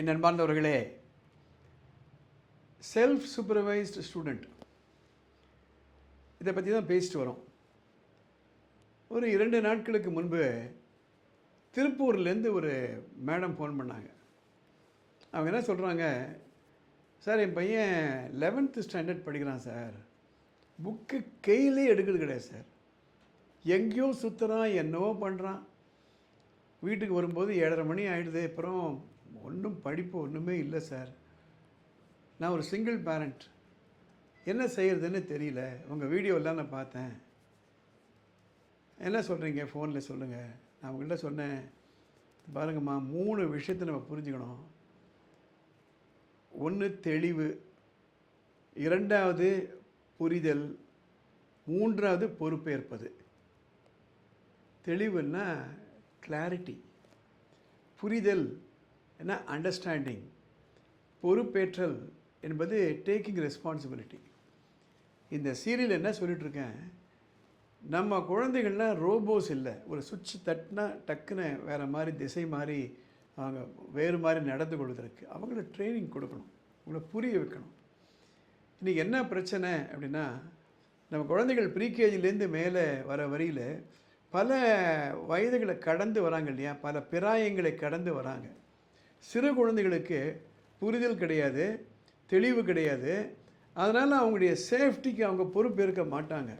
என் அன்பார்ந்தவர்களே self supervised student இதை பற்றி தான் பேசிட்டு வரோம். ஒரு இரண்டு நாட்களுக்கு முன்பு திருப்பூர்லேருந்து ஒரு மேடம் ஃபோன் பண்ணாங்க. அவங்க என்ன சொல்கிறாங்க சார் என் பையன் லெவன்த்து ஸ்டாண்டர்ட் படிக்கிறான் சார். புக்கு கையிலே எடுக்கிறது கிடையாது சார். எங்கேயோ சுற்றுறான் என்னவோ பண்ணுறான் வீட்டுக்கு வரும்போது ஏழரை மணி ஆகிடுது அப்புறம் ஒன்றும் படிப்பு ஒன்றுமே இல்லை சார். நான் ஒரு சிங்கிள் பேரண்ட் என்ன செய்கிறதுன்னு தெரியல. உங்கள் வீடியோலாம் நான் பார்த்தேன். என்ன சொல்கிறீங்க ஃபோனில் சொல்லுங்கள் நான் உங்கள்கிட்ட சொன்னேன். பாருங்கம்மா மூணு விஷயத்தை நம்ம புரிஞ்சுக்கணும். ஒன்று தெளிவு. இரண்டாவது புரிதல். மூன்றாவது பொறுப்பேற்பது. தெளிவுன்னா கிளாரிட்டி புரிதல். என்ன? அண்டர்ஸ்டாண்டிங் பொறுப்பேற்றல் என்பது டேக்கிங் ரெஸ்பான்சிபிலிட்டி இந்த சீரியல் என்ன சொல்லிகிட்ருக்கேன் நம்ம குழந்தைகள்லாம் ரோபோஸ் இல்லை. ஒரு சுவிட்ச் தட்டினா டக்குன்னு வேறு மாதிரி திசை மாதிரி அவங்க வேறு மாதிரி நடந்து கொள்வதற்கு அவங்கள ட்ரைனிங் கொடுக்கணும். அவங்கள புரிய வைக்கணும். இன்றைக்கி என்ன பிரச்சனை அப்படின்னா நம்ம குழந்தைகள் ப்ரீகேஜிலேருந்து மேலே வர வரியில் பல வயதுகளை கடந்து வராங்க இல்லையா? பல பிராயங்களை கடந்து வராங்க. சிறு குழந்தைகளுக்கு புரிதல் கிடையாது தெளிவு கிடையாது. அதனால் அவங்களுடைய சேஃப்டிக்கு அவங்க பொறுப்பேற்க மாட்டாங்க.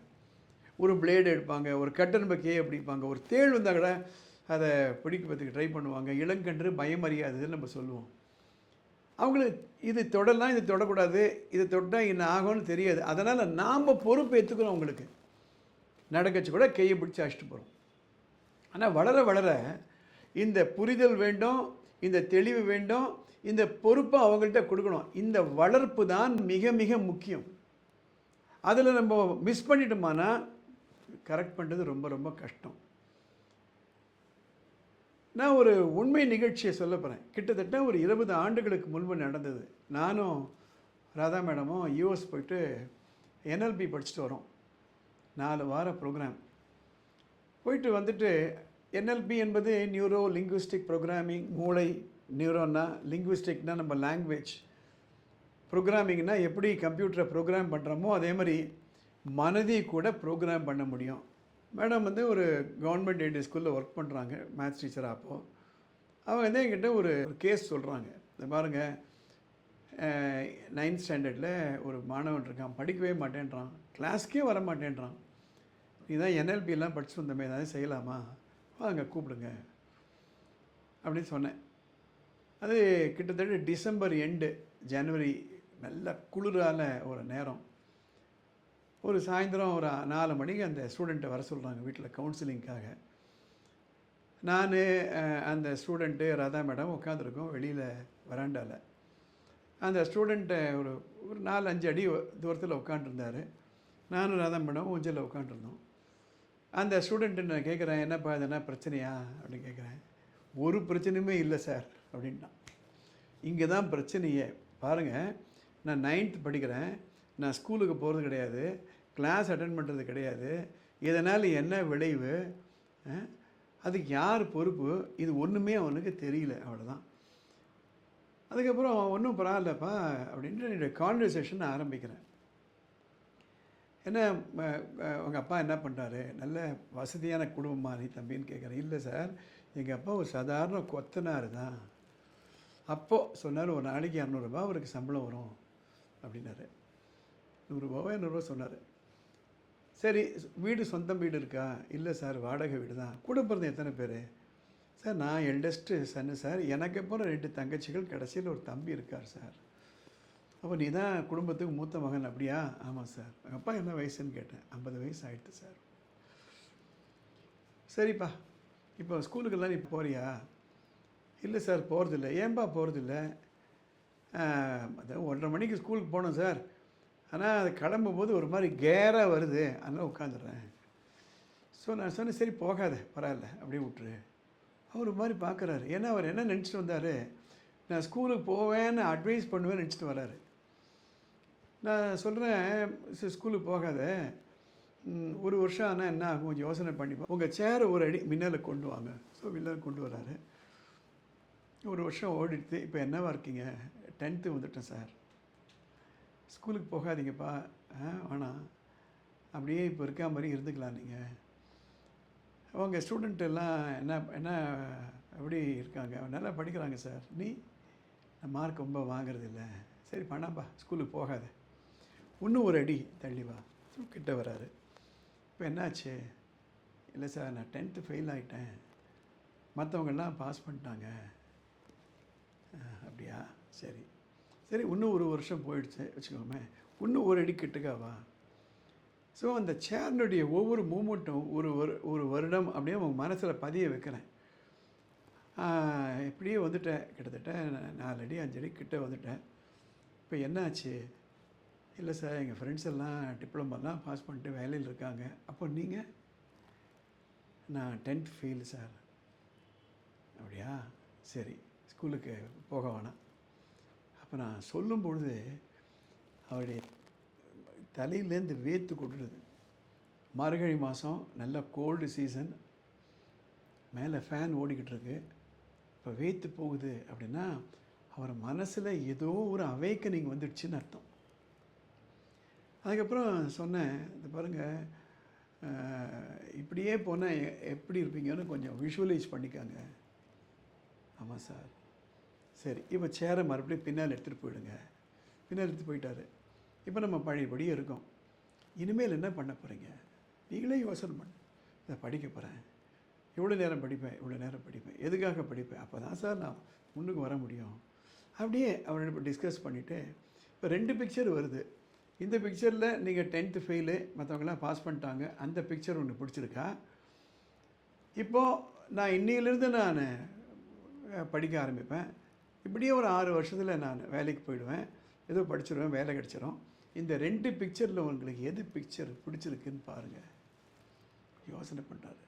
ஒரு பிளேடு எடுப்பாங்க ஒரு கட்டன் பக்கையே பிடிப்பாங்க ஒரு தேள் வந்தால் கூட அதை பிடிக்கிறதுக்கு ட்ரை பண்ணுவாங்க. இளங்கன்று பயமறியாதுன்னு நம்ம சொல்லுவோம். அவங்களுக்கு இது தொடலாம் இது தொடக்கூடாது இது தொட்டால் என்ன ஆகும்னு தெரியாது. அதனால் நாம் பொறுப்பு ஏற்றுக்கிறோம் அவங்களுக்கு. நடக்கச்சு கூட கையை பிடிச்சி அழைச்சிட்டு போகிறோம் ஆனால் வளர வளர இந்த புரிதல் வேண்டும் இந்த தெளிவு வேண்டும் இந்த பொறுப்பை அவங்கள்ட்ட கொடுக்கணும். இந்த வளர்ப்பு தான் மிக மிக முக்கியம். அதில் நம்ம மிஸ் பண்ணிட்டோமானா கரெக்ட் பண்ணுறது ரொம்ப ரொம்ப கஷ்டம். நான் ஒரு உண்மை நிகழ்ச்சியை சொல்ல போகிறேன் கிட்டத்தட்ட ஒரு இருபது ஆண்டுகளுக்கு முன்பு நடந்தது. நானும் ராதா மேடமும் யூஎஸ் போயிட்டு என்எல்பி படிச்சுட்டு வரோம். நாலு வார ப்ரோக்ராம் போயிட்டு வந்துட்டு என்எல்பி என்பது நியூரோ லிங்குவிஸ்டிக் ப்ரோக்ராமிங் மூளை நியூரோன்னா லிங்குவிஸ்டிக்னா நம்ம லாங்குவேஜ் ப்ரோக்ராமிங்னா எப்படி கம்ப்யூட்டரை ப்ரோக்ராம் பண்ணுறோமோ அதே மாதிரி மனதை கூட ப்ரோக்ராம் பண்ண முடியும். மேடம் வந்து ஒரு கவர்மெண்ட் எய்டு ஸ்கூலில் ஒர்க் பண்ணுறாங்க மேத்ஸ் டீச்சராக அப்போது அவங்க வந்து என்கிட்ட ஒரு கேஸ் சொல்கிறாங்க இந்த பாருங்கள் நைன்த் ஸ்டாண்டர்டில் ஒரு மாணவன் இருக்கான் படிக்கவே மாட்டேன்றான் கிளாஸ்க்கே வர மாட்டேன்றான் இதான் என்எல்பிலாம் படிச்சு வந்தமே ஏதாவது செய்யலாமா? வாங்க கூப்பிடுங்க. அப்படின்னு சொன்னேன். அது கிட்டத்தட்ட டிசம்பர் எண்டு ஜனவரி நல்ல குளிரான ஒரு நேரம். ஒரு சாயந்தரம் ஒரு நாலு மணிக்கு அந்த ஸ்டூடெண்ட்டை வர சொல்கிறாங்க வீட்டில் கவுன்சிலிங்க்காக நான் அந்த ஸ்டூடெண்ட்டு ராதா மேடம் உட்காந்துருக்கோம் வெளியில் வராண்டாவில் அந்த ஸ்டூடெண்ட்டை ஒரு ஒரு நாலு அஞ்சு அடி தூரத்தில் உட்காண்ட்ருந்தார் நானும் ராதா மேடம் ஊஞ்சலில் உட்காண்ட்ருந்தோம் அந்த ஸ்டூடெண்ட்டு நான் கேட்குறேன் என்னப்பா இது? என்ன பிரச்சனையா? அப்படின்னு கேட்குறேன் ஒரு பிரச்சனையுமே இல்லை சார் அப்படின்னா. இங்கே தான் பிரச்சனையே. பாருங்கள் நான் நைன்த் படிக்கிறேன். நான் ஸ்கூலுக்கு போகிறது கிடையாது. கிளாஸ் அட்டன் பண்ணுறது கிடையாது. இதனால் என்ன விளைவு? அதுக்கு யார் பொறுப்பு? இது ஒன்றுமே அவனுக்கு தெரியல அவ்வளோதான் அதுக்கப்புறம் ஒன்றும் பரவாயில்லப்பா. அப்படின்ட்டு என்னுடைய கான்வர்சேஷன் ஆரம்பிக்கிறேன். என்ன உங்கள் அப்பா என்ன பண்ணுறாரு நல்ல வசதியான குடும்பமாக நீ தம்பின்னு கேட்குறேன் இல்லை சார் எங்கள் அப்பா ஒரு சாதாரண கொத்தனார் தான். அப்போது சொன்னார் ஒரு நாளைக்கு இரநூறுபா அவருக்கு சம்பளம் வரும் அப்படின்னாரு. நூறுரூபாவோ இரநூறுவா சொன்னார். சரி வீடு சொந்தம் வீடு இருக்கா? இல்லை சார் வாடகை வீடு தான். கூட பிறந்த எத்தனை பேர்? சார் நான் எல்டஸ்ட்டு சன்னு சார் எனக்கு அப்புறம் ரெண்டு தங்கச்சிகள் கடைசியில் ஒரு தம்பி இருக்கார் சார். அப்போ நீ தான் குடும்பத்துக்கு மூத்த மகன் அப்படியா? ஆமாம் சார். எங்கள் அப்பா என்ன வயசுன்னு கேட்டேன். ஐம்பது வயசு ஆகிடுது சார். சரிப்பா. இப்போ ஸ்கூலுக்கெல்லாம் நீ போறியா? இல்லை சார் போகிறதில்ல ஏன்பா போகிறதில்ல அதான் ஒன்றரை மணிக்கு ஸ்கூலுக்கு போனோம் சார். ஆனால் அது கிளம்பும்போது ஒரு மாதிரி கேராக வருது. அதனால் உட்காந்துடுறேன். ஸோ நான் சொன்னேன் சரி போகாத. பரவாயில்ல. அப்படியே விட்டுரு. அவர் மாதிரி பார்க்குறாரு. ஏன்னா அவர் என்ன நினச்சிட்டு வந்தார்? நான் ஸ்கூலுக்கு போவேன்னு அட்வைஸ் பண்ணுவேன்னு நினச்சிட்டு வராரு. நான் சொல்கிறேன் ஸ்கூலுக்கு போகாத. ஒரு வருஷம் ஆனால் என்ன ஆகும்? கொஞ்சம் யோசனை பண்ணிப்போம் உங்கள் சேரை ஒரு அடி மின்னலை கொண்டு வாங்க. ஸோ மின்னலை கொண்டு வராரு. ஒரு வருஷம் ஓடிடுது இப்போ என்னவா இருக்கீங்க? டென்த்து வந்துட்டேன் சார் ஸ்கூலுக்கு போகாதீங்கப்பா. ஆ வேணாம். அப்படியே இப்போ இருக்க மாதிரி இருந்துக்கலாம் நீங்கள் அவங்க ஸ்டூடெண்ட் எல்லாம் என்ன என்ன எப்படி இருக்காங்க? நல்லா படிக்கிறாங்க சார் நீ? மார்க் ரொம்ப வாங்குறதில்ல. சரி பண்ணாம்பா ஸ்கூலுக்கு போகாத. இன்னும் ஒரு அடி தள்ளி வா. கிட்ட வராரு. இப்போ என்னாச்சு? இல்லை சார் நான் டென்த்து ஃபெயில் ஆகிட்டேன் மற்றவங்கெல்லாம் பாஸ் பண்ணிட்டாங்க. அப்படியா? சரி. சரி இன்னும் ஒரு வருஷம் போயிடுச்சு. வச்சுக்கோமே. இன்னும் ஒரு அடி கிட்டுக்காவா ஸோ அந்த சேரினுடைய ஒவ்வொரு மூமெண்ட்டும் ஒரு ஒரு- ஒரு வருடம் அப்படியே உங்கள் மனசில் பதிய வைக்கிறேன். ஆஹ், இப்படியே வந்துட்டேன். கிட்டத்தட்ட நாலு அடி அஞ்சு அடி கிட்ட வந்துட்டேன். இப்போ என்னாச்சு? இல்லை சார் எங்கள் ஃப்ரெண்ட்ஸ் எல்லாம் டிப்ளமெல்லாம் பாஸ் பண்ணிட்டு வேலையில் இருக்காங்க. அப்போ நீங்கள் நான் டென்த் ஃபெயில் சார். அப்படியா? சரி ஸ்கூலுக்கு போக வேணாம். அப்போ நான் சொல்லும் பொழுது அவருடைய தலையிலேருந்து வேர்த்து கொட்டுறது. மார்கழி மாதம் நல்ல கோல்டு சீசன் மேலே ஃபேன் ஓடிக்கிட்டு இருக்கு. இப்போ வேத்து போகுது அப்படின்னா அவர் மனசில் ஏதோ ஒரு அவேக்கனிங் வந்துடுச்சுன்னு அர்த்தம். அதுக்கப்புறம் சொன்னேன் இது பாருங்கள் இப்படியே போனால் எப்படி இருப்பீங்கன்னு கொஞ்சம் விஷுவலைஸ் பண்ணிக்காங்க. ஆமாம் சார். சரி இப்போ சேரை மறுபடியும் பின்னால் எடுத்துகிட்டு போயிடுங்க. பின்னால் எடுத்துகிட்டு போயிட்டாரு. இப்போ நம்ம பழையபடியும் இருக்கோம். இனிமேல் என்ன பண்ண போகிறீங்க நீங்களே யோசனை பண்ணு. இதை படிக்க போகிறேன் இவ்வளோ நேரம் படிப்பேன் இவ்வளோ நேரம் படிப்பேன். எதுக்காக படிப்பேன்? அப்போ தான் சார் நான் முன்னுக்கு வர முடியும். அப்படியே அவரோட இப்போ டிஸ்கஸ் பண்ணிவிட்டு இப்போ ரெண்டு பிக்சர் வருது. இந்த பிக்சரில் நீங்கள் டென்த்து ஃபெயிலு மற்றவங்களாம் பாஸ் பண்ணிட்டாங்க. அந்த பிக்சர் ஒன்று பிடிச்சிருக்கா? இப்போது நான் இன்னிலிருந்து நான் படிக்க ஆரம்பிப்பேன். இப்படியே ஒரு ஆறு வருஷத்தில் நான் வேலைக்கு போயிடுவேன். ஏதோ படிச்சிடுவேன் வேலை கிடச்சிரும். இந்த ரெண்டு பிக்சரில் உங்களுக்கு எது பிக்சர் பிடிச்சிருக்குன்னு பாருங்கள் யோசனை பண்ணுறாரு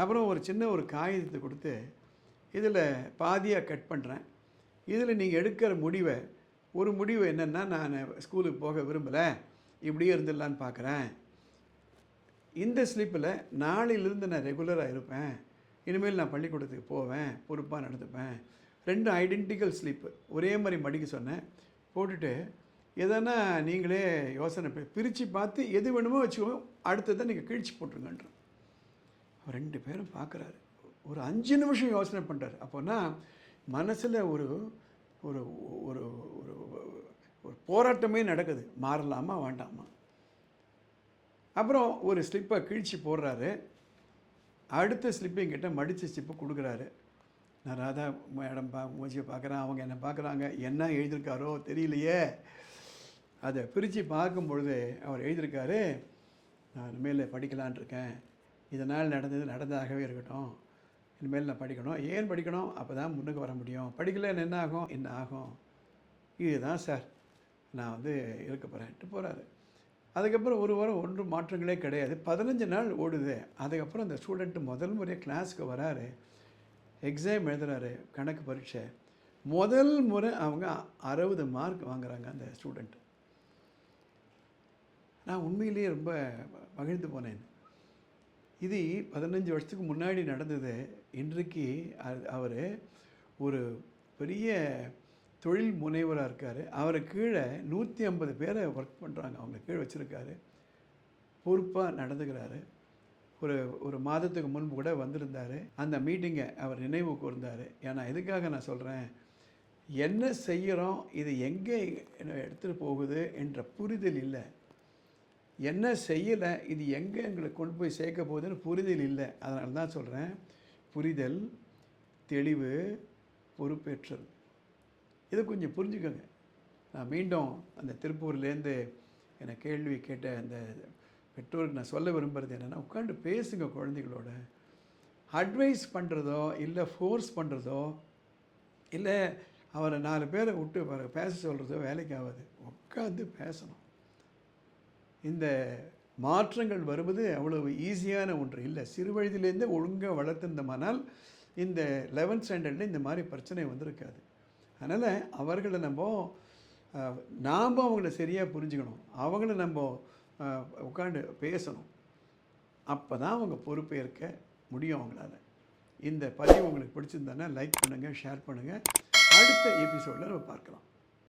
அப்புறம் ஒரு சின்ன ஒரு காகிதத்தை கொடுத்து இதில் பாதியாக கட் பண்ணுறேன் இதில் நீங்கள் எடுக்கிற முடிவை ஒரு முடிவு என்னென்னா நான் ஸ்கூலுக்கு போக விரும்பலை. இப்படியே இருந்துடலான்னு பார்க்குறேன் இந்த ஸ்லிப்பில் நாளிலிருந்து நான் ரெகுலராக இருப்பேன். இனிமேல் நான் பள்ளிக்கூடத்துக்கு போவேன் பொறுப்பாக நடந்துப்பேன். ரெண்டு ஐடென்டிக்கல் ஸ்லிப்பு ஒரே மாதிரி மடிக்க சொன்னேன். போட்டுட்டு எதனா நீங்களே யோசனை பிரித்து பார்த்து எது வேணுமோ வச்சுக்கோ அடுத்ததை நீங்கள் கிழிச்சு போட்டுருங்கன்றேன் ரெண்டு பேரும் பார்க்குறாரு ஒரு அஞ்சு நிமிஷம் யோசனை பண்ணுறாரு அப்போனா மனசில் ஒரு ஒரு ஒரு ஒரு ஒரு போராட்டமே நடக்குது. மாறலாமா வேண்டாமா? அப்புறம் ஒரு ஸ்லிப்பை கிழிச்சு போடுறாரு. அடுத்த ஸ்லிப்பை என்கிட்ட மடித்த ஸ்லிப்பை கொடுக்குறாரு. நான் ராதா மேடம் பா மூஞ்சியை பார்க்குறேன். அவங்க என்ன பார்க்குறாங்க. என்ன எழுதியிருக்காரோ தெரியலையே. அதை பிரித்து பார்க்கும் பொழுது அவர் எழுதியிருக்காரு நான் இனிமேல் படிக்கலான் இருக்கேன். இதனால் நடந்தது நடந்ததாகவே இருக்கட்டும். இனிமேல் நான் படிக்கணும். ஏன் படிக்கணும்? அப்போ தான் முன்னுக்கு வர முடியும். படிக்கலைன்னு என்ன ஆகும்? என்ன ஆகும்? இதுதான் சார். நான் வந்து இருக்க போகிறேன்ட்டு போகிறாரு அதுக்கப்புறம் ஒரு வாரம் ஒன்றும் மாற்றங்களே கிடையாது. பதினஞ்சு நாள் ஓடுது. அதுக்கப்புறம் அந்த ஸ்டூடெண்ட்டு முதல் முறையாக கிளாஸுக்கு வராரு. எக்ஸாம் எழுதுகிறாரு கணக்கு பரீட்சை. முதல் முறை அவங்க அறுபது மார்க் வாங்குறாங்க அந்த ஸ்டூடெண்ட் நான் உண்மையிலேயே ரொம்ப மகிழ்ந்து போனேன். இது பதினஞ்சு வருஷத்துக்கு முன்னாடி நடந்தது. இன்றைக்கு அவர் ஒரு பெரிய தொழில் முனைவராக இருக்கார். அவரை கீழே நூற்றி ஐம்பது பேரை ஒர்க் பண்ணுறாங்க அவங்க கீழே வச்சுருக்காரு. பொறுப்பாக நடந்துக்கிறாரு. ஒரு ஒரு மாதத்துக்கு முன்பு கூட வந்திருந்தார். அந்த மீட்டிங்கை அவர் நினைவு கூர்ந்தார். ஏன்னா எதுக்காக நான் சொல்கிறேன் என்ன செய்கிறோம் இது எங்கே எடுத்துகிட்டு போகுது? என்ற புரிதல் இல்லை. என்ன செய்யலை? இது எங்கே எங்களை கொண்டு போய் சேர்க்க போகுதுன்னு புரிதல் இல்லை. அதனால தான் சொல்கிறேன் புரிதல் தெளிவு பொறுப்பேற்றல் இதை கொஞ்சம் புரிஞ்சுக்கோங்க. நான் மீண்டும் அந்த திருப்பூர்லேருந்து என்னை கேள்வி கேட்ட அந்த பெற்றோருக்கு நான் சொல்ல விரும்புகிறது என்னென்னா உட்காந்து பேசுங்க குழந்தைகளோட. அட்வைஸ் பண்ணுறதோ இல்லை ஃபோர்ஸ் பண்ணுறதோ இல்லை அவரை நாலு பேரை விட்டு பேச சொல்கிறதோ வேலைக்கு ஆகாது உட்காந்து பேசணும். இந்த மாற்றங்கள் வருவது அவ்வளவு ஈஸியான ஒன்று இல்லை. சிறு வயதிலேருந்தே ஒழுங்காக வளர்த்துருந்தோமானால் இந்த லெவன்த் ஸ்டாண்டர்டில் இந்த மாதிரி பிரச்சனை வந்திருக்காது. அதனால் அவர்களை நம்ம நாம் அவங்கள சரியாக புரிஞ்சுக்கணும். அவங்கள நம்ம உட்காந்து பேசணும். அப்போ தான் அவங்க பொறுப்பேற்க முடியும் அவங்களால. இந்த பதிவு உங்களுக்கு பிடிச்சிருந்தானே லைக் பண்ணுங்கள் ஷேர் பண்ணுங்கள் அடுத்த எபிசோடில் நம்ம பார்க்கலாம்.